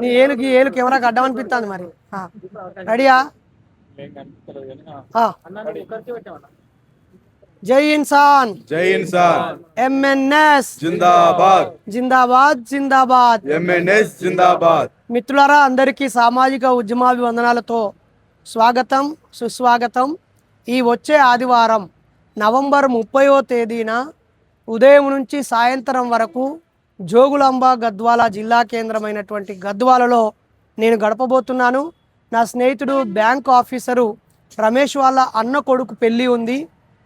నీ ఏలుకి ఏలు కెమెరాకి అడ్డం అనిపిస్తుంది మరి. రెడీయా. జై ఇన్సాన్. జై ఇన్సాన్. ఎంఎన్ఎస్ జిందాబాద్. జిందాబాద్ జిందాబాద్. ఎంఎన్ఎస్ జిందాబాద్. మిత్రులారా అందరికీ సామాజిక ఉద్యమాభివందనాలతో స్వాగతం సుస్వాగతం. ఈ వచ్చే ఆదివారం నవంబర్ ముప్పైవ తేదీన ఉదయం నుంచి సాయంత్రం వరకు జోగులాంబ గద్వాల జిల్లా కేంద్రమైనటువంటి గద్వాలలో నేను గడపబోతున్నాను. నా స్నేహితుడు బ్యాంక్ ఆఫీసరు రమేష్ వాళ్ళ అన్న కొడుకు పెళ్ళి ఉంది.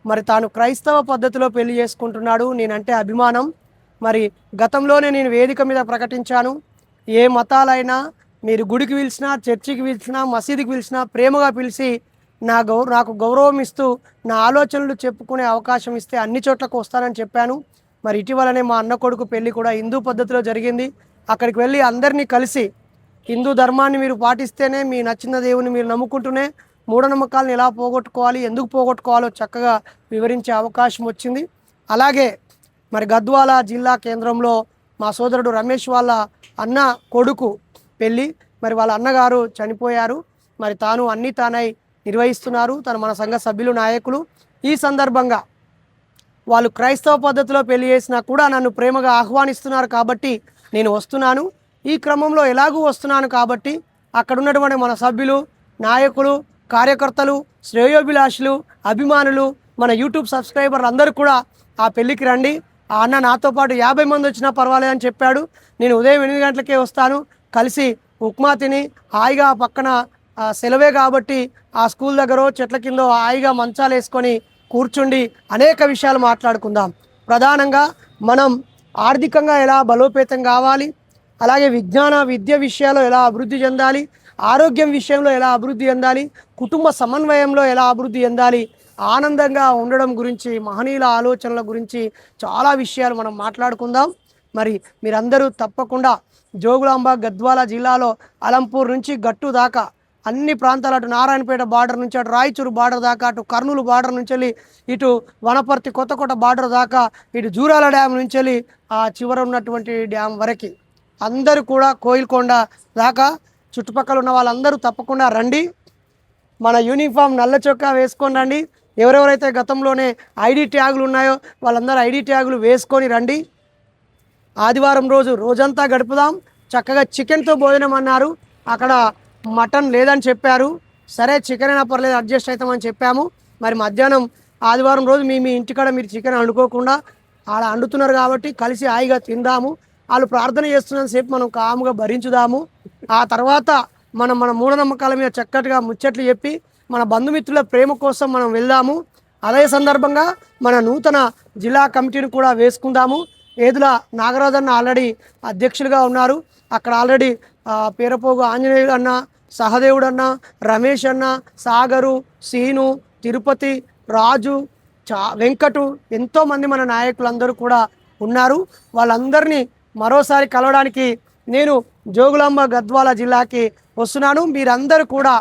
మరి తాను క్రైస్తవ పద్ధతిలో పెళ్ళి చేసుకుంటున్నాడు. నేనంటే అభిమానం. మరి గతంలోనే నేను వేదిక మీద ప్రకటించాను. ఏ మతాలైనా మీరు గుడికి పిలిచినా చర్చికి పిలిచినా మసీదుకి పిలిచినా ప్రేమగా పిలిచి నా గౌ నాకు గౌరవం ఇస్తూ నా ఆలోచనలు చెప్పుకునే అవకాశం ఇస్తే అన్ని చోట్లకు వస్తానని చెప్పాను. మరి ఇటీవలనే మా అన్న కొడుకు పెళ్ళి కూడా హిందూ పద్ధతిలో జరిగింది. అక్కడికి వెళ్ళి అందరినీ కలిసి హిందూ ధర్మాన్ని మీరు పాటిస్తేనే మీ నచ్చిన దేవుని మీరు నమ్ముకుంటూనే మూఢనమ్మకాలను ఎలా పోగొట్టుకోవాలి ఎందుకు పోగొట్టుకోవాలో చక్కగా వివరించే అవకాశం వచ్చింది. అలాగే మరి గద్వాల జిల్లా కేంద్రంలో మా సోదరుడు రమేష్ వాళ్ళ అన్న కొడుకు పెళ్ళి మరి వాళ్ళ అన్నగారు చనిపోయారు. మరి తాను అన్నీ తానై నిర్వహిస్తున్నారు. తను మన సంఘ సభ్యులు నాయకులు. ఈ సందర్భంగా వాళ్ళు క్రైస్తవ పద్ధతిలో పెళ్ళి చేసినా కూడా నన్ను ప్రేమగా ఆహ్వానిస్తున్నారు కాబట్టి నేను వస్తున్నాను. ఈ క్రమంలో ఎలాగూ వస్తున్నాను కాబట్టి అక్కడ ఉన్నటువంటి మన సభ్యులు నాయకులు కార్యకర్తలు శ్రేయోభిలాషులు అభిమానులు మన యూట్యూబ్ సబ్స్క్రైబర్లు అందరూ కూడా ఆ పెళ్ళికి రండి. ఆ అన్న నాతో పాటు యాభై మంది వచ్చినా పర్వాలేదని చెప్పాడు. నేను ఉదయం ఎనిమిది గంటలకే వస్తాను. కలిసి ఉప్మా తిని హాయిగా ఆ పక్కన ఆ, సెలవే కాబట్టి ఆ స్కూల్ దగ్గర చెట్ల కింద హాయిగా మంచాలు వేసుకొని కూర్చుండి అనేక విషయాలు మాట్లాడుకుందాం. ప్రధానంగా మనం ఆర్థికంగా ఎలా బలోపేతం కావాలి అలాగే విజ్ఞాన విద్య విషయాల్లో ఎలా అభివృద్ధి చెందాలి ఆరోగ్యం విషయంలో ఎలా అభివృద్ధి చెందాలి కుటుంబ సమన్వయంలో ఎలా అభివృద్ధి చెందాలి ఆనందంగా ఉండడం గురించి మహనీయుల ఆలోచనల గురించి చాలా విషయాలు మనం మాట్లాడుకుందాం. మరి మీరందరూ తప్పకుండా జోగులాంబ గద్వాల జిల్లాలో అలంపూర్ నుంచి గట్టు దాకా అన్ని ప్రాంతాలు అటు నారాయణపేట బార్డర్ నుంచి అటు రాయచూరు బార్డర్ దాకా అటు కర్నూలు బార్డర్ నుంచి వెళ్ళి ఇటు వనపర్తి కొత్తకోట బార్డర్ దాకా ఇటు జూరాల డ్యామ్ నుంచి వెళ్ళి ఆ చివర ఉన్నటువంటి డ్యామ్ వరకు. అందరూ కూడా కోయిల్కొండ దాకా చుట్టుపక్కల ఉన్న వాళ్ళందరూ తప్పకుండా రండి. మన యూనిఫామ్ నల్ల చొక్కా వేసుకొని రండి. ఎవరెవరైతే గతంలోనే ఐడి ట్యాగులు ఉన్నాయో వాళ్ళందరూ ఐడి ట్యాగులు వేసుకొని రండి. ఆదివారం రోజు రోజంతా గడుపుదాం. చక్కగా చికెన్తో భోజనం అన్నారు. అక్కడ మటన్ లేదని చెప్పారు. సరే చికెన్ అయినా పర్లేదు అడ్జస్ట్ అవుతామని చెప్పాము. మరి మధ్యాహ్నం ఆదివారం రోజు మీ మీ ఇంటికాడ మీరు చికెన్ వండుకోకుండా ఆడ వండుతున్నారు కాబట్టి కలిసి హాయిగా తిందాము. వాళ్ళు ప్రార్థన చేస్తున్నంతసేపు మనం కాముగా భరించుదాము. ఆ తర్వాత మనం మన మూఢనమ్మకాల మీద చక్కటిగా ముచ్చట్లు చెప్పి మన బంధుమిత్రుల ప్రేమ కోసం మనం వెళ్దాము. అదే సందర్భంగా మన నూతన జిల్లా కమిటీని కూడా వేసుకుందాము. ఏదుల నాగరాజన్న ఆల్రెడీ అధ్యక్షులుగా ఉన్నారు. అక్కడ ఆల్రెడీ పేరపోగు ఆంజనేయుడు అన్న సహదేవుడు అన్న రమేష్ అన్న సాగరు సీను తిరుపతి రాజు చా వెంకటు ఎంతోమంది మన నాయకులందరూ కూడా ఉన్నారు. వాళ్ళందరినీ మరోసారి కలవడానికి నేను జోగులాంబ గద్వాల జిల్లాకి వస్తున్నాను. మీరందరూ కూడా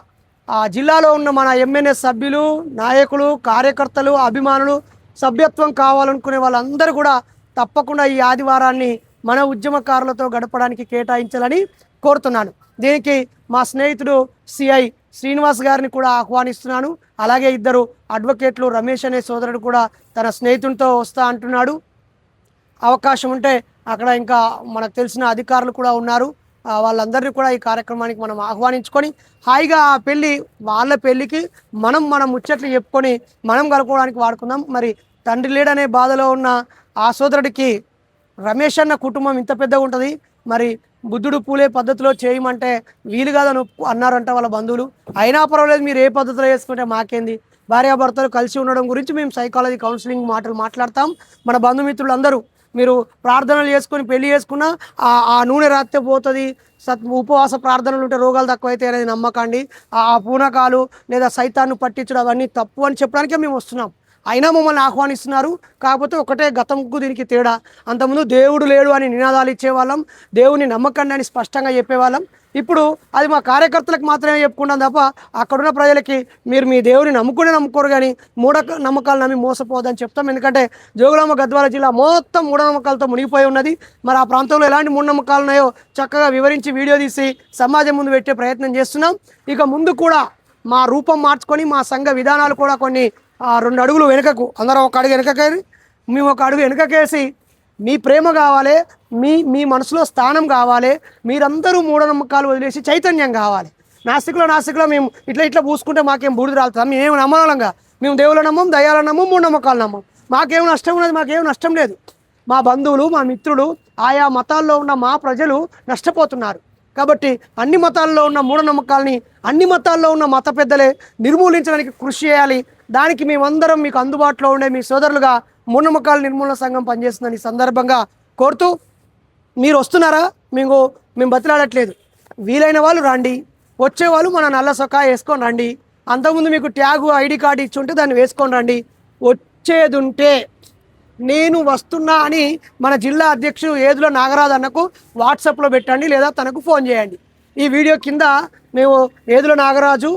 ఆ జిల్లాలో ఉన్న మన ఎంఎన్ఎస్ సభ్యులు నాయకులు కార్యకర్తలు అభిమానులు సభ్యత్వం కావాలనుకునే వాళ్ళందరూ కూడా తప్పకుండా ఈ ఆదివారాన్ని మన ఉద్యమకారులతో గడపడానికి కేటాయించాలని కోరుతున్నాను. దీనికి మా స్నేహితుడు సిఐ శ్రీనివాస్ గారిని కూడా ఆహ్వానిస్తున్నాను. అలాగే ఇద్దరు అడ్వకేట్లు రమేష్ అనే సోదరుడు కూడా తన స్నేహితునితో వస్తా అంటున్నాడు. అవకాశం ఉంటే అక్కడ ఇంకా మనకు తెలిసిన అధికారులు కూడా ఉన్నారు. వాళ్ళందరినీ కూడా ఈ కార్యక్రమానికి మనం ఆహ్వానించుకొని హాయిగా ఆ పెళ్ళి వాళ్ళ పెళ్ళికి మనం మన ముచ్చట్లు చెప్పుకొని మనం కలుపుకోవడానికి వాడుకుందాం. మరి తండ్రి లేడనే బాధలో ఉన్న ఆ సోదరుడికి రమేష్ అన్న కుటుంబం ఇంత పెద్దగా ఉంటుంది. మరి బుద్ధుడు పూలే పద్ధతిలో చేయమంటే వీలు కాదని అన్నారంట వాళ్ళ బంధువులు. అయినా పర్వాలేదు మీరు ఏ పద్ధతిలో చేసుకుంటే మాకేంది? భార్యాభర్తలు కలిసి ఉండడం గురించి మేము సైకాలజీ కౌన్సిలింగ్ మాటలు మాట్లాడతాం. మన బంధుమిత్రులందరూ మీరు ప్రార్థనలు చేసుకొని పెళ్ళి చేసుకున్నా ఆ ఆ నూనె రాస్తే పోతుంది. సత్ ఉపవాస ప్రార్థనలు ఉంటే రోగాలు తక్కువైతే అనేది నమ్మకండి. ఆ పూనకాలు లేదా సైతాన్ని పట్టించడం అవన్నీ తప్పు అని చెప్పడానికే మేము వస్తున్నాం. అయినా మమ్మల్ని ఆహ్వానిస్తున్నారు. కాకపోతే ఒకటే గతంకు దీనికి తేడా. అంతకుముందు దేవుడు లేడు అని నినాదాలు ఇచ్చేవాళ్ళం. దేవుని నమ్మకండి అని స్పష్టంగా చెప్పేవాళ్ళం. ఇప్పుడు అది మా కార్యకర్తలకు మాత్రమే చెప్పుకుంటాం తప్ప అక్కడున్న ప్రజలకి మీరు మీ దేవుని నమ్ముకునే నమ్ముకోరు కానీ మూఢ నమ్మకాలు నమ్మి మోసపోదని చెప్తాం. ఎందుకంటే జోగులాంబ గద్వాల జిల్లా మొత్తం మూఢనమ్మకాలతో మునిగిపోయి ఉన్నది. మరి ఆ ప్రాంతంలో ఎలాంటి మూఢనమ్మకాలు ఉన్నాయో చక్కగా వివరించి వీడియో తీసి సమాజం ముందు పెట్టే ప్రయత్నం చేస్తున్నాం. ఇక ముందు కూడా మా రూపం మార్చుకొని మా సంఘ విధానాలు కూడా కొన్ని రెండు అడుగులు వెనుకకు అందరం ఒక అడుగు వెనుకకేసి మేము ఒక అడుగు వెనుకకేసి మీ ప్రేమ కావాలి మీ మీ మనసులో స్థానం కావాలి మీరందరూ మూఢనమ్మకాలు వదిలేసి చైతన్యం కావాలి. నాస్తికులో నాస్తికులో మేము ఇట్లా ఇట్లా పూసుకుంటే మాకేం బూడిద రాలుతుంది? మేము నమ్మలంగా మేము దేవుళ్ళ నమ్మం దయాల నమ్మం మూఢనమ్మకాలు నమ్మం. మాకేం నష్టం ఉన్నది మాకేం నష్టం లేదు. మా బంధువులు మా మిత్రులు ఆయా మతాల్లో ఉన్న మా ప్రజలు నష్టపోతున్నారు. కాబట్టి అన్ని మతాల్లో ఉన్న మూఢనమ్మకాలని అన్ని మతాల్లో ఉన్న మత పెద్దలే నిర్మూలించడానికి కృషి చేయాలి. దానికి మేమందరం మీకు అందుబాటులో ఉండే మీ సోదరులుగా మూఢనమ్మకాల నిర్మూలన సంఘం పనిచేస్తుందని ఈ సందర్భంగా కోరుతూ మీరు వస్తున్నారా? మేము మేము బతిలాడట్లేదు. వీలైన వాళ్ళు రండి. వచ్చేవాళ్ళు మన నల్ల సొక్కా వేసుకొని రండి. అంతకుముందు మీకు ట్యాగు ఐడి కార్డు ఇచ్చి ఉంటే దాన్ని వేసుకొని రండి. వచ్చేదుంటే నేను వస్తున్నా అని మన జిల్లా అధ్యక్షుడు ఏదుల నాగరాజ్ అన్నకు వాట్సాప్లో పెట్టండి లేదా తనకు ఫోన్ చేయండి. ఈ వీడియో కింద మేము ఏదుల నాగరాజు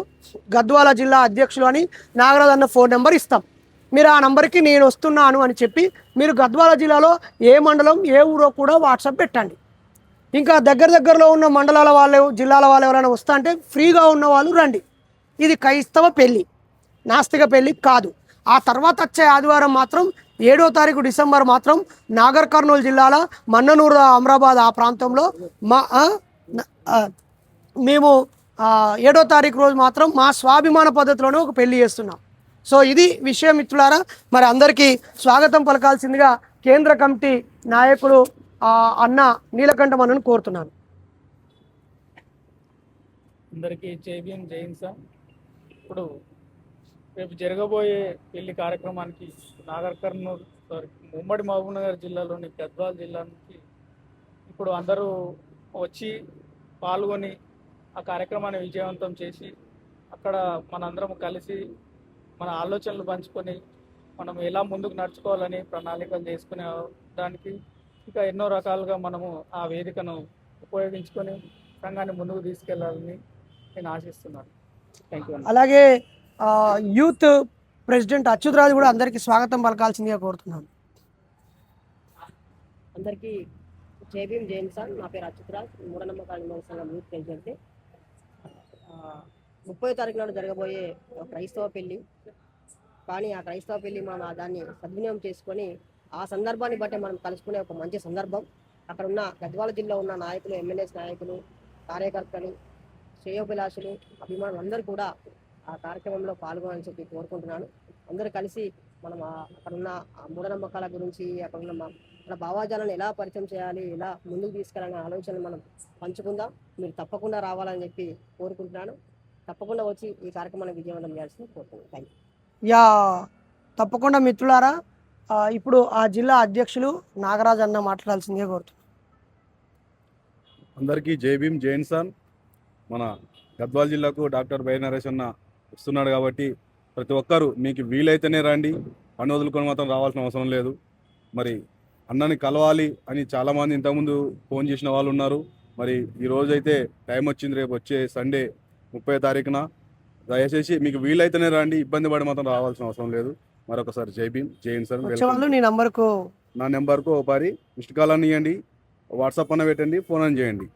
గద్వాల జిల్లా అధ్యక్షులు అని నాగరాజు అన్న ఫోన్ నెంబర్ ఇస్తాం. మీరు ఆ నంబర్కి నేను వస్తున్నాను అని చెప్పి మీరు గద్వాల జిల్లాలో ఏ మండలం ఏ ఊరో కూడా వాట్సాప్ పెట్టండి. ఇంకా దగ్గర దగ్గరలో ఉన్న మండలాల వాళ్ళు జిల్లాల వాళ్ళు ఎవరైనా వస్తా అంటే ఫ్రీగా ఉన్న వాళ్ళు రండి. ఇది క్రైస్తవ పెళ్ళి నాస్తిక పెళ్ళి కాదు. ఆ తర్వాత వచ్చే ఆదివారం మాత్రం ఏడో తారీఖు డిసెంబర్ మాత్రం నాగర్ కర్నూలు జిల్లాల మన్ననూరు అమరాబాద్ ఆ ప్రాంతంలో మా మేము ఏడో తారీఖు రోజు మాత్రం మా స్వాభిమాన పద్ధతిలోనే ఒక పెళ్ళి చేస్తున్నాం. సో ఇది విషయం మిత్రులారా మరి అందరికీ స్వాగతం పలకాల్సిందిగా కేంద్ర కమిటీ నాయకుడు అన్న నీలకంఠ మనను కోరుతున్నాను. అందరికీ జయన్ సార్. ఇప్పుడు రేపు జరగబోయే పెళ్ళి కార్యక్రమానికి నాగర్ కర్నూలు ఉమ్మడి మహబూబ్నగర్ జిల్లాలోని గద్వాల్ జిల్లా నుంచి ఇప్పుడు అందరూ వచ్చి పాల్గొని ఆ కార్యక్రమాన్ని విజయవంతం చేసి అక్కడ మనందరం కలిసి మన ఆలోచనలు పంచుకొని మనం ఎలా ముందుకు నడుచుకోవాలని ప్రణాళికలు చేసుకునే దానికి ఇంకా ఎన్నో రకాలుగా మనము ఆ వేదికను ఉపయోగించుకొని సంఘాన్ని ముందుకు తీసుకెళ్ళాలని నేను ఆశిస్తున్నాను. థ్యాంక్ యూ అలాగే ఆ, యూత్ ప్రెసిడెంట్ అచ్యుతరాజు కూడా అందరికీ స్వాగతం పలకాల్సిందిగా కోరుతున్నాను. అందరికీ జై భీమ్ జై హింద్ సార్. నా పేరు అచ్యుతరాజ్. మూఢనమ్మకాల సంఘం యూత్ ప్రెసిడెంట్ ముప్పై తారీఖు నాడు జరగబోయే ఒక క్రైస్తవ పెళ్ళి. కానీ ఆ క్రైస్తవ పెళ్ళి మనం ఆ దాన్ని సద్వినియోగం చేసుకొని ఆ సందర్భాన్ని బట్టి మనం కలుసుకునే ఒక మంచి సందర్భం. అక్కడ ఉన్న గద్వాల జిల్లా ఉన్న నాయకులు ఎమ్మెల్యేస్ నాయకులు కార్యకర్తలు శ్రేయోభిలాషులు అభిమానులు అందరూ కూడా ఆ కార్యక్రమంలో పాల్గొనాలని చెప్పి కోరుకుంటున్నాను. అందరూ కలిసి మనం అక్కడ ఉన్న ఆ మూఢనమ్మకాల గురించి అక్కడ ఉన్న మన భావాజాలను ఎలా పరిచయం చేయాలి ఎలా ముందుకు తీసుకెళ్ళాలనే ఆలోచనలు మనం పంచుకుందాం. మీరు తప్పకుండా రావాలని చెప్పి కోరుకుంటున్నాను. తప్పకుండా వచ్చి ఈ కార్యక్రమాన్ని విజయవంతం చేయాల్సింది కోరుకుంటున్నాను థ్యాంక్ యూ తప్పకుండా మిత్రులారా ఇప్పుడు ఆ జిల్లా అధ్యక్షులు నాగరాజ్ అన్న మాట్లాడాల్సిందిగా కోరుతున్నాను. అందరికీ జై భీమ్ జై ఇన్సాన్ మన గద్వాల్ జిల్లాకు డాక్టర్ బై నరేష్ అన్న వస్తున్నాడు కాబట్టి ప్రతి ఒక్కరూ మీకు వీలైతేనే రండి. పని వదులుకొని మాత్రం రావాల్సిన అవసరం లేదు. మరి అన్నని కలవాలి అని చాలామంది ఇంతకుముందు ఫోన్ చేసిన వాళ్ళు ఉన్నారు. మరి ఈ రోజైతే టైం వచ్చింది రేపు వచ్చే సండే ముప్పై తారీఖున. దయచేసి మీకు వీలైతేనే రండి ఇబ్బంది పడి మాత్రం రావాల్సిన అవసరం లేదు. మరొకసారి జై భీమ్ జై వచ్చే వాళ్ళు నీ నంబర్కు. నా నెంబర్కు పారి మిస్డ్ కాల్ అని ఇవ్వండి వాట్సాప్ అన్న పెట్టండి ఫోన్ అని చేయండి.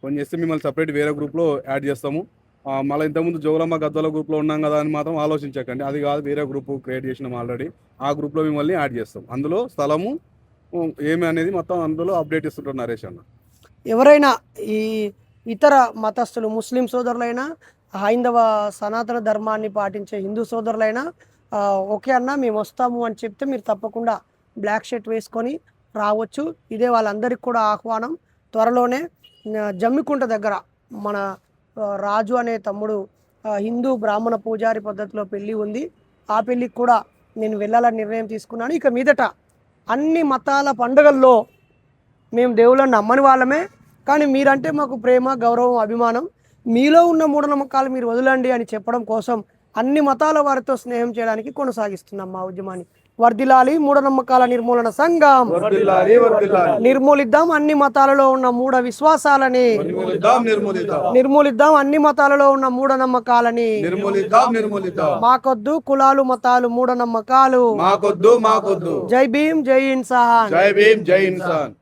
ఫోన్ చేస్తే మిమ్మల్ని సపరేట్ వేరే గ్రూప్లో యాడ్ చేస్తాము. మళ్ళీ ఇంతకుముందు జోగులమ్మ గద్వాల గ్రూప్లో ఉన్నాం కదా అని మాత్రం ఆలోచించకండి. అది కాదు వేరే గ్రూప్ క్రియేట్ చేసినాం ఆల్రెడీ. ఆ గ్రూప్లో మిమ్మల్ని యాడ్ చేస్తాం. అందులో స్థలము ఏమి అనేది మొత్తం అందులో అప్డేట్ ఇస్తుంటారు నరేష్ అన్న. ఎవరైనా ఈ ఇతర మతస్థులు ముస్లిం సోదరులైనా హైందవ సనాతన ధర్మాన్ని పాటించే హిందూ సోదరులైనా ఓకే అన్న మేము వస్తాము అని చెప్తే మీరు తప్పకుండా బ్లాక్ షర్ట్ వేసుకొని రావచ్చు. ఇదే వాళ్ళందరికీ కూడా ఆహ్వానం. త్వరలోనే జమ్మికుంట దగ్గర మన రాజు అనే తమ్ముడు హిందూ బ్రాహ్మణ పూజారి పద్ధతిలో పెళ్ళి ఉంది. ఆ పెళ్ళికి కూడా నేను వెళ్ళాలని నిర్ణయం తీసుకున్నాను. ఇక మీదట అన్ని మతాల పండుగల్లో మేము దేవుళ్ళని నమ్మని వాళ్ళమే. కానీ మీరంటే మాకు ప్రేమ గౌరవం అభిమానం. మీలో ఉన్న మూఢనమ్మకాలు మీరు వదలండి అని చెప్పడం కోసం అన్ని మతాల వారితో స్నేహం చేయడానికి కొనసాగిస్తున్నాం మా ఉద్యమాన్ని. వర్ధిల్లాలి మూఢనమ్మకాల నిర్మూలన సంఘం. నిర్మూలిద్దాం అన్ని మతాలలో ఉన్న మూఢ విశ్వాసాలని. నిర్మూలిద్దాం అన్ని మతాలలో ఉన్న మూఢనమ్మకాలని. నిర్మూలిద్దాం నిర్మూలిద్దాం. మాకొద్దు కులాలు మతాలు మూఢనమ్మకాలు. మాకొద్దు మాకొద్దు. జై భీమ్ జై ఇన్సాన్. జై భీమ్ జై ఇన్సాన్.